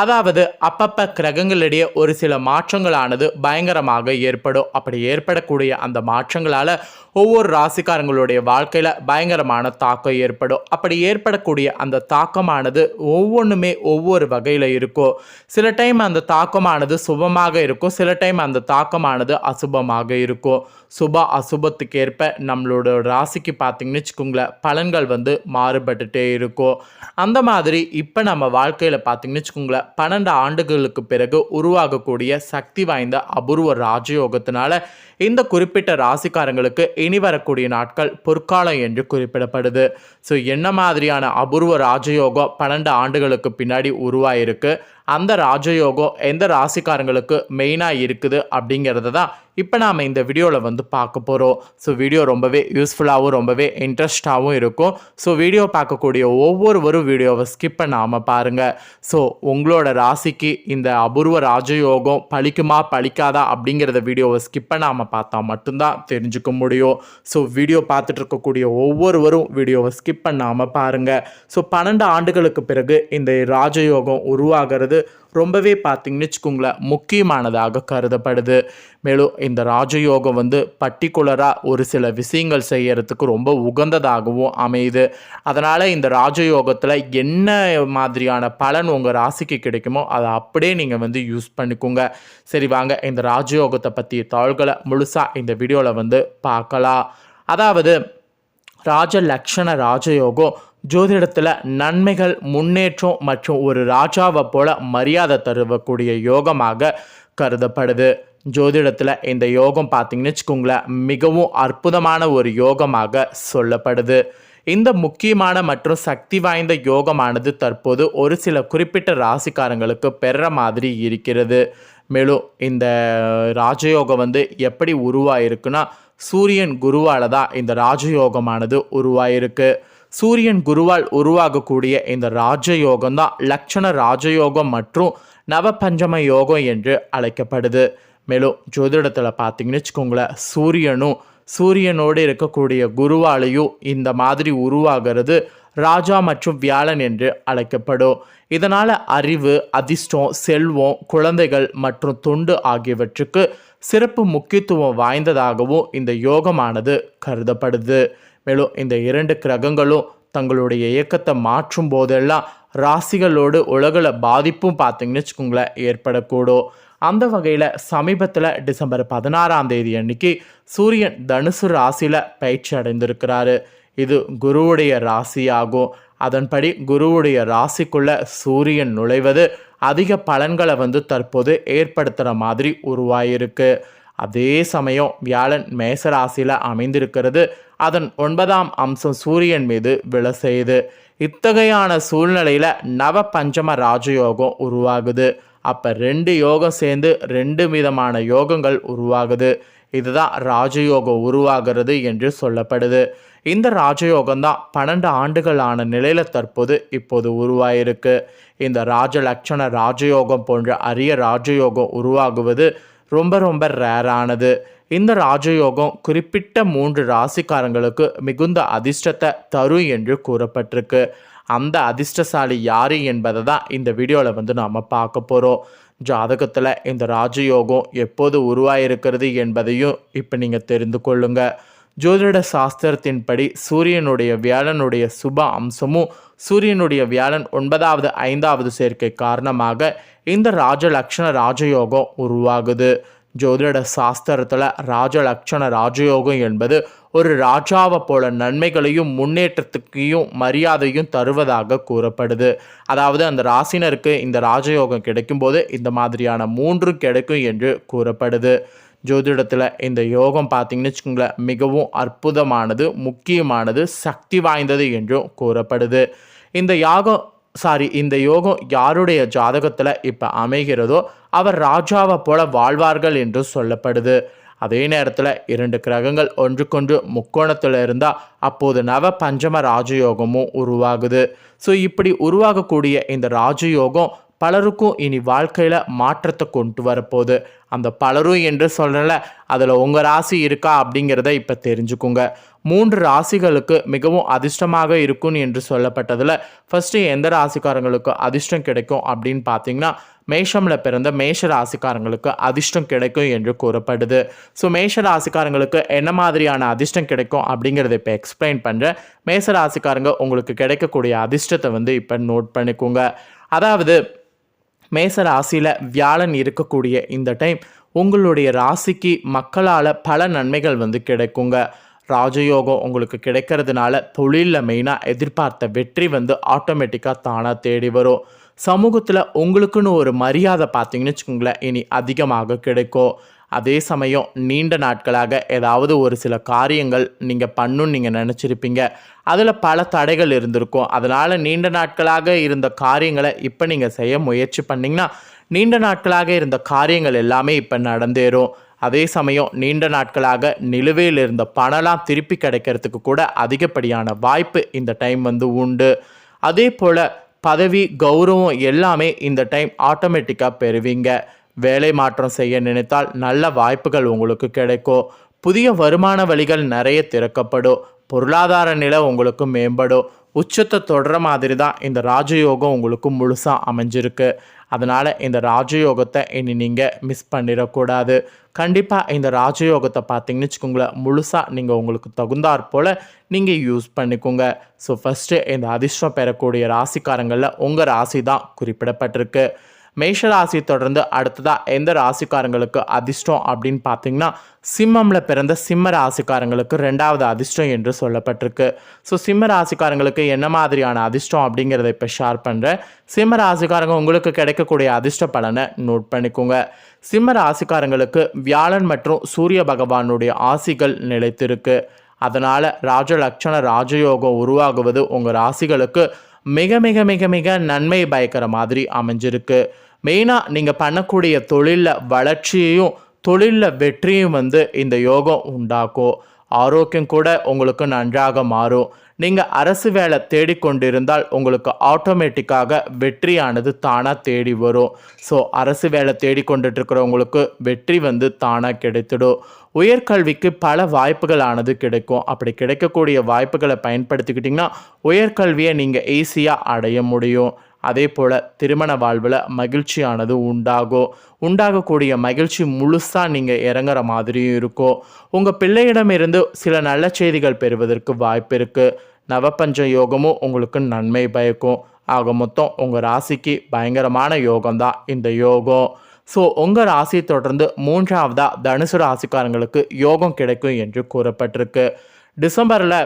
அதாவது அப்பப்போ கிரகங்களிடையே ஒரு சில மாற்றங்களானது பயங்கரமாக ஏற்படும். அப்படி ஏற்படக்கூடிய அந்த மாற்றங்களால் ஒவ்வொரு ராசிக்காரங்களுடைய வாழ்க்கையில் பயங்கரமான தாக்கம் ஏற்படும். அப்படி ஏற்படக்கூடிய அந்த தாக்கமானது ஒவ்வொன்றுமே ஒவ்வொரு வகையில் இருக்கும். சில டைம் அந்த தாக்கமானது சுபமாக இருக்கும். சில டைம் அந்த தாக்கமானது அசுபமாக இருக்கும். சுப அசுபத்துக்கு ஏற்ப நம்மளோட ராசிக்கு பார்த்தீங்கன்னு வச்சுக்கோங்களேன் பலன்கள் வந்து மாறுபட்டுட்டே இருக்கும். அந்த மாதிரி இப்போ நம்ம வாழ்க்கையில் பார்த்தீங்கன்னு வச்சுக்கோங்களேன் பன்னெண்டு ஆண்டுகளுக்கு பிறகு உருவாகக்கூடிய சக்தி வாய்ந்த அபூர்வ ராஜயோகத்தினால இந்த குறிப்பிட்ட ராசிக்காரங்களுக்கு இனி வரக்கூடிய நாட்கள் பொற்காலம் என்று குறிப்பிடப்படுது. ஸோ என்ன மாதிரியான அபூர்வ ராஜயோகம் பன்னெண்டு ஆண்டுகளுக்கு பின்னாடி உருவாயிருக்கு? அந்த ராஜயோகம் எந்த ராசிக்காரங்களுக்கு மெயினாக இருக்குது அப்படிங்கிறத தான் இப்போ நாம் இந்த வீடியோவில் வந்து பார்க்க போகிறோம் ஸோ வீடியோ ரொம்பவே யூஸ்ஃபுல்லாகவும் ரொம்பவே இன்ட்ரெஸ்டாகவும் இருக்கும். ஸோ வீடியோ பார்க்கக்கூடிய ஒவ்வொருவரும் வீடியோவை ஸ்கிப் பண்ணாமல் பாருங்கள் ஸோ உங்களோட ராசிக்கு இந்த அபூர்வ ராஜயோகம் பழிக்குமா பழிக்காதா அப்படிங்கிறத வீடியோவை ஸ்கிப் பண்ணாமல் பார்த்தா மட்டும்தான் தெரிஞ்சுக்க முடியும். ஸோ வீடியோ பார்த்துட்டு இருக்கக்கூடிய ஒவ்வொருவரும் வீடியோவை ஸ்கிப் பண்ணாமல் பாருங்கள் ஸோ பன்னெண்டு ஆண்டுகளுக்கு பிறகு இந்த ராஜயோகம் உருவாகிறது. ரொம்பவே பார்த்திங்கன்னு வச்சுக்கோங்களேன் முக்கியமானதாக கருதப்படுது. மேலும் இந்த ராஜயோகம் வந்து பர்டிகுலராக ஒரு சில விஷயங்கள் செய்கிறதுக்கு ரொம்ப உகந்ததாகவும் அமையுது. அதனால் இந்த ராஜயோகத்தில் என்ன மாதிரியான பலன் உங்கள் ராசிக்கு கிடைக்குமோ அதை அப்படியே நீங்கள் வந்து யூஸ் பண்ணிக்கோங்க. சரி வாங்க இந்த ராஜயோகத்தை பற்றிய தாள்களை முழுசாக இந்த வீடியோவில் வந்து பார்க்கலாம். அதாவது ராஜ லக்ஷண ராஜயோகம் ஜோதிடத்தில் நன்மைகள் முன்னேற்றம் மற்றும் ஒரு ராஜாவை போல மரியாதை தருவக்கூடிய யோகமாக கருதப்படுது. ஜோதிடத்தில் இந்த யோகம் பார்த்தீங்கன்னு வச்சுக்கோங்களேன் மிகவும் அற்புதமான ஒரு யோகமாக சொல்லப்படுது. இந்த முக்கியமான மற்றும் சக்தி வாய்ந்த யோகமானது தற்போது ஒரு சில குறிப்பிட்ட ராசிக்காரங்களுக்கு பெற மாதிரி இருக்கிறது. மேலும் இந்த ராஜயோகம் வந்து எப்படி உருவாயிருக்குன்னா சூரியன் குருவால் தான் இந்த ராஜயோகமானது உருவாயிருக்கு. சூரியன் குருவால் உருவாகக்கூடிய இந்த ராஜயோகம் தான் லட்சண ராஜயோகம் மற்றும் நவபஞ்சம யோகம் என்று அழைக்கப்படுது. மேலும் ஜோதிடத்தில் பார்த்தீங்கன்னு வச்சுக்கோங்களேன் சூரியனும் சூரியனோடு இருக்கக்கூடிய குருவாலையும் இந்த மாதிரி உருவாகிறது ராஜா மற்றும் வியாழன் என்று அழைக்கப்படும். இதனால் அறிவு அதிர்ஷ்டம் செல்வம் குழந்தைகள் மற்றும் தொண்டு ஆகியவற்றுக்கு சிறப்பு முக்கியத்துவம் வாய்ந்ததாகவும் இந்த யோகமானது கருதப்படுது. மேலும் இந்த இரண்டு கிரகங்களும் தங்களுடைய இயக்கத்தை மாற்றும் போதெல்லாம் ராசிகளோடு உலகில் பாதிப்பும் பார்த்தீங்கன்னு வச்சுக்கோங்களேன் ஏற்படக்கூடும். அந்த வகையில் சமீபத்தில் டிசம்பர் பதினாறாம் தேதி அன்னைக்கு சூரியன் தனுசு ராசியில் பயிற்சி அடைந்திருக்கிறாரு. இது குருவுடைய ராசியாகும். அதன்படி குருவுடைய ராசிக்குள்ள சூரியன் நுழைவது அதிக பலன்களை வந்து தற்போது ஏற்படுத்துகிற மாதிரி உருவாயிருக்கு. அதே சமயம் வியாழன் மேச ராசியில் அமைந்திருக்கிறது. அதன் ஒன்பதாம் அம்சம் சூரியன் மீது விழ செய்யுது இத்தகையான சூழ்நிலையில் நவ பஞ்சம ராஜயோகம் உருவாகுது. அப்போ ரெண்டு யோகம் சேர்ந்து ரெண்டு விதமான யோகங்கள் உருவாகுது. இதுதான் ராஜயோகம் உருவாகிறது என்று சொல்லப்படுது. இந்த ராஜயோகம் தான் பன்னெண்டு ஆண்டுகளான நிலையில் தற்போது இப்போது உருவாயிருக்கு. இந்த ராஜலட்சண ராஜயோகம் போன்ற அரிய ராஜயோகம் உருவாகுவது ரொம்ப ரொம்ப ரேரானது இந்த ராஜயோகம் குறிப்பிட்ட மூன்று ராசிக்காரங்களுக்கு மிகுந்த அதிர்ஷ்டத்தை தரும் என்று கூறப்பட்டிருக்கு. அந்த அதிர்ஷ்டசாலி யார் என்பதை தான் இந்த வீடியோவில் வந்து நாம் பார்க்க போகிறோம் ஜாதகத்தில் இந்த ராஜயோகம் எப்போது உருவாயிருக்கிறது என்பதையும் இப்போ நீங்கள் தெரிந்து கொள்ளுங்கள் ஜோதிட சாஸ்திரத்தின்படி சூரியனுடைய வியாழனுடைய சுப அம்சமும் சூரியனுடைய வியாழன் ஒன்பதாவது ஐந்தாவது சேர்க்கை காரணமாக இந்த ராஜலக்ஷண ராஜயோகம் உருவாகுது. ஜோதிட சாஸ்திரத்தில் ராஜலக்ஷண ராஜயோகம் என்பது ஒரு ராஜாவை போல நன்மைகளையும் முன்னேற்றத்துக்கையும் மரியாதையும் தருவதாக கூறப்படுது. அதாவது அந்த ராசினருக்கு இந்த ராஜயோகம் கிடைக்கும்போது இந்த மாதிரியான மூன்று கிடைக்கும் என்று கூறப்படுது. ஜோதிடத்தில் இந்த யோகம் பார்த்தீங்கன்னு வச்சுக்கோங்களேன் மிகவும் அற்புதமானது முக்கியமானது சக்தி வாய்ந்தது என்றும் கூறப்படுது. இந்த யாகம் சாரி இந்த யோகம் யாருடைய ஜாதகத்தில் இப்போ அமைகிறதோ அவர் ராஜாவை போல வாழ்வார்கள் என்று சொல்லப்படுது. அதே நேரத்தில் இரண்டு கிரகங்கள் ஒன்றுக்கொன்று முக்கோணத்தில் இருந்தால் அப்போது நவ பஞ்சம ராஜயோகமும் உருவாகுது. ஸோ இப்படி உருவாகக்கூடிய இந்த ராஜயோகம் பலருக்கும் இனி வாழ்க்கையில் மாற்றத்தை கொண்டு வரப்போகுது. அந்த பலரும் என்று சொல்லல அதில் உங்கள் ராசி இருக்கா அப்படிங்கிறத இப்போ தெரிஞ்சுக்குங்க. மூன்று ராசிகளுக்கு மிகவும் அதிர்ஷ்டமாக இருக்கும் என்று சொல்லப்பட்டதில் ஃபஸ்ட்டு எந்த ராசிக்காரங்களுக்கு அதிர்ஷ்டம் கிடைக்கும் அப்படின்னு பார்த்தீங்கன்னா மேஷமில் பிறந்த மேஷ ராசிக்காரங்களுக்கு அதிர்ஷ்டம் கிடைக்கும் என்று கூறப்படுது. ஸோ மேஷ ராசிக்காரங்களுக்கு என்ன மாதிரியான அதிர்ஷ்டம் கிடைக்கும் அப்படிங்கிறத இப்போ எக்ஸ்பிளைன் பண்ணுறேன் மேஷ ராசிக்காரங்க உங்களுக்கு கிடைக்கக்கூடிய அதிர்ஷ்டத்தை வந்து இப்போ நோட் பண்ணிக்கோங்க. அதாவது மேச ராசியில் வியாழன் இருக்கக்கூடிய இந்த டைம் உங்களுடைய ராசிக்கு மக்களால் பல நன்மைகள் வந்து கிடைக்குங்க. ராஜயோகம் உங்களுக்கு கிடைக்கிறதுனால தொழிலில் மெயினாக எதிர்பார்த்த வெற்றி வந்து ஆட்டோமேட்டிக்காக தானாக தேடி வரும். சமூகத்தில் உங்களுக்குன்னு ஒரு மரியாதை பார்த்தீங்கன்னு வச்சுக்கோங்களேன் இனி அதிகமாக கிடைக்கும். அதே சமயம் நீண்ட நாட்களாக ஏதாவது ஒரு சில காரியங்கள் நீங்கள் பண்ணுன்னு நீங்கள் நினச்சிருப்பீங்க. அதில் பல தடைகள் இருந்திருக்கும். அதனால் நீண்ட நாட்களாக இருந்த காரியங்களை இப்போ நீங்கள் செய்ய முயற்சி பண்ணிங்கன்னா நீண்ட நாட்களாக இருந்த காரியங்கள் எல்லாமே இப்போ நடந்தேறும். அதே சமயம் நீண்ட நாட்களாக நிலுவையில் இருந்த பணம்லாம் திருப்பி கிடைக்கிறதுக்கு கூட அதிகப்படியான வாய்ப்பு இந்த டைம் வந்து உண்டு. அதே போல் பதவி கௌரவம் எல்லாமே இந்த டைம் ஆட்டோமேட்டிக்காக பெறுவீங்க. வேலை மாற்றம் செய்ய நினைத்தால் நல்ல வாய்ப்புகள் உங்களுக்கு கிடைக்கும். புதிய வருமான வழிகள் நிறைய திறக்கப்படும். பொருளாதார நிலை உங்களுக்கு மேம்படும். உச்சத்தை தொடர மாதிரி தான் இந்த ராஜயோகம் உங்களுக்கு முழுசாக அமைஞ்சிருக்கு. அதனால் இந்த ராஜயோகத்தை இனி நீங்கள் மிஸ் பண்ணிடக்கூடாது. கண்டிப்பாக இந்த ராஜயோகத்தை பார்த்தீங்கன்னு வச்சுக்கோங்களேன் முழுசாக நீங்கள் உங்களுக்கு தகுந்தாற் போல் நீங்கள் யூஸ் பண்ணிக்கோங்க. ஸோ ஃபஸ்ட்டு இந்த அதிர்ஷ்டம் பெறக்கூடிய ராசிக்காரங்களில் உங்கள் ராசி தான் குறிப்பிடப்பட்டிருக்கு. மேஷ ராசி தொடர்ந்து அடுத்ததாக எந்த ராசிக்காரங்களுக்கு அதிர்ஷ்டம் அப்படின்னு பார்த்தீங்கன்னா சிம்மமில் பிறந்த சிம்ம ராசிக்காரங்களுக்கு ரெண்டாவது அதிர்ஷ்டம் என்று சொல்லப்பட்டிருக்கு. ஸோ சிம்ம ராசிக்காரங்களுக்கு என்ன மாதிரியான அதிர்ஷ்டம் அப்படிங்கிறத இப்போ ஷேர் பண்ணுறேன் சிம்ம ராசிக்காரங்க உங்களுக்கு கிடைக்கக்கூடிய அதிர்ஷ்ட பலனை நோட் பண்ணிக்கோங்க. சிம்ம ராசிக்காரங்களுக்கு வியாழன் மற்றும் சூரிய பகவானுடைய ஆசிகள் நிலைத்திருக்கு. அதனால் ராஜலட்சண ராஜயோகம் உருவாகுவது உங்கள் ராசிகளுக்கு மிக மிக மிக மிக நன்மை பயக்கிற மாதிரி அமைஞ்சிருக்கு. மெயினாக நீங்கள் பண்ணக்கூடிய தொழிலில் வளர்ச்சியையும் தொழிலில் வெற்றியும் வந்து இந்த யோகம் உண்டாக்கும். ஆரோக்கியம் கூட உங்களுக்கு நன்றாக மாறும். நீங்கள் அரசு வேலை தேடிக்கொண்டிருந்தால் உங்களுக்கு ஆட்டோமேட்டிக்காக வெற்றியானது தானாக தேடி வரும். ஸோ அரசு வேலை தேடிக்கொண்டுட்டு இருக்கிறவங்களுக்கு வெற்றி வந்து தானாக கிடைத்திடும். உயர்கல்விக்கு பல வாய்ப்புகளானது கிடைக்கும். அப்படி கிடைக்கக்கூடிய வாய்ப்புகளை பயன்படுத்திக்கிட்டிங்கன்னா உயர்கல்வியை நீங்கள் ஈஸியாக அடைய முடியும். அதே போல் திருமண வாழ்வில் மகிழ்ச்சியானது உண்டாகும் உண்டாகக்கூடிய மகிழ்ச்சி முழுசாக நீங்கள் இறங்குற மாதிரியும் இருக்கும் உங்கள் பிள்ளையிடமிருந்து சில நல்ல செய்திகள் பெறுவதற்கு வாய்ப்பு இருக்குது நவப்பஞ்ச யோகமும் உங்களுக்கு நன்மை பயக்கும். ஆக மொத்தம் உங்கள் ராசிக்கு பயங்கரமான யோகம்தான் இந்த யோகம். ஸோ உங்கள் ராசியை தொடர்ந்து மூன்றாவதாக தனுசு ராசிக்காரங்களுக்கு யோகம் கிடைக்கும் என்று கூறப்பட்டிருக்கு. டிசம்பரில்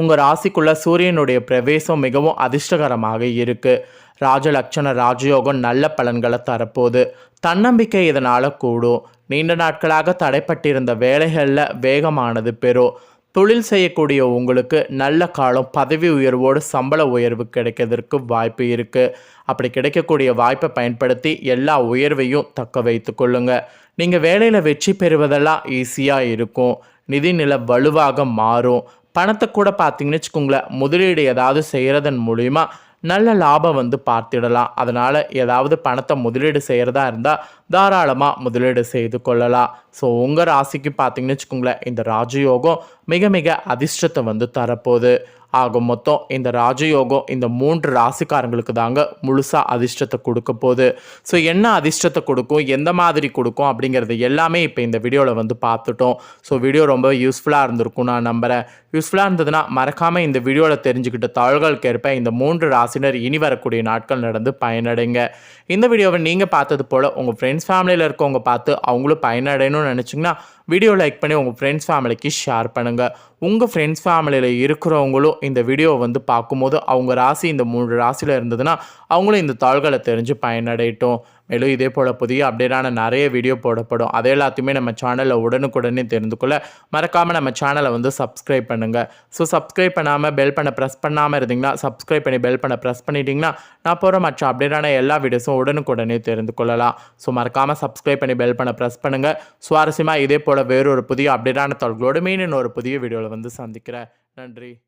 உங்கள் ராசிக்குள்ள சூரியனுடைய பிரவேசம் மிகவும் அதிர்ஷ்டகரமாக இருக்குது ராஜலட்சண ராஜயோகம் நல்ல பலன்களை தரப்போகுது. தன்னம்பிக்கை இதனால் கூடும். நீண்ட நாட்களாக தடைப்பட்டிருந்த வேலைகளில் வேகமானது பெறும். தொழில் செய்யக்கூடிய உங்களுக்கு நல்ல காலம் பதவி உயர்வோடு சம்பள உயர்வு கிடைக்கிறதுக்கு வாய்ப்பு இருக்குது அப்படி கிடைக்கக்கூடிய வாய்ப்பை பயன்படுத்தி எல்லா உயர்வையும் தக்க வைத்து கொள்ளுங்க. நீங்கள் வேலையில் வெற்றி பெறுவதெல்லாம் ஈஸியாக இருக்கும். நிதி நிலை வலுவாக மாறும். பணத்தை கூட பார்த்தீங்கன்னு வச்சுக்கோங்களேன் முதலீடு ஏதாவது செய்கிறதன் மூலிமா நல்ல லாபம் வந்து பார்த்திடலாம். அதனால் ஏதாவது பணத்தை முதலீடு செய்கிறதா இருந்தால் தாராளமாக முதலீடு செய்து கொள்ளலாம். ஸோ உங்கள் ராசிக்கு பார்த்தீங்கன்னு வச்சுக்கோங்களேன் இந்த ராஜயோகம் மிக மிக அதிர்ஷ்டத்தை வந்து தரப்போகுது. ஆக மொத்தம் இந்த ராஜயோகம் இந்த மூன்று ராசிக்காரங்களுக்கு தாங்க முழுசாக அதிர்ஷ்டத்தை கொடுக்க போகுது. ஸோ என்ன அதிர்ஷ்டத்தை கொடுக்கும் எந்த மாதிரி கொடுக்கும் அப்படிங்கிறது எல்லாமே இப்போ இந்த வீடியோவில் வந்து பார்த்துட்டோம் ஸோ வீடியோ ரொம்ப யூஸ்ஃபுல்லாக இருந்திருக்கும் நான் நம்புகிறேன் யூஸ்ஃபுல்லாக இருந்ததுன்னா மறக்காமல் இந்த வீடியோவில் தெரிஞ்சுக்கிட்ட தாள்களுக்கு ஏற்ப இந்த மூன்று ராசினர் இனி வரக்கூடிய நாட்கள் நடந்து பயனடைங்க. இந்த வீடியோவை நீங்கள் பார்த்தது போல் உங்கள் ஃப்ரெண்ட்ஸ் ஃபேமிலியில் இருக்கவங்க பார்த்து அவங்களும் பயனடையணும்னு நினச்சிங்கன்னா வீடியோ லைக் பண்ணி உங்கள் ஃப்ரெண்ட்ஸ் ஃபேமிலிக்கு ஷேர் பண்ணுங்கள் உங்கள் ஃப்ரெண்ட்ஸ் ஃபேமிலியில் இருக்கிறவங்களும் இந்த வீடியோ வந்து பார்க்கும்போது அவங்க ராசி இந்த மூன்று ராசியில் இருந்ததுன்னா அவங்களும் இந்த தாள்களை தெரிஞ்சு பயனடையட்டும். மேலும் இதே போல் புதிய அப்டேட்டான நிறைய வீடியோ போடப்படும். அதை எல்லாத்தையுமே நம்ம சேனலில் உடனுக்குடனே தெரிந்து கொள்ள மறக்காமல் நம்ம சேனலை வந்து சப்ஸ்கிரைப் பண்ணுங்கள் ஸோ சப்ஸ்கிரைப் பண்ணாமல் பெல் பண்ண ப்ரெஸ் பண்ணாமல் இருந்தீங்கன்னா சப்ஸ்கிரைப் பண்ணி பெல் பண்ண ப்ரெஸ் பண்ணிட்டீங்கன்னா நான் போகிற மற்ற அப்டேட்டான எல்லா வீடியோஸும் உடனுக்குடனே தெரிந்து கொள்ளலாம். ஸோ மறக்காமல் சப்ஸ்கிரைப் பண்ணி பெல் பண்ண ப்ரெஸ் பண்ணுங்கள் சுவாரஸ்யமாக இதே போல் வேறொரு புதிய அப்டேட்டான தகவலோடு மீன் ஒரு புதிய வீடியோவில் வந்து சந்திக்கிறேன். நன்றி.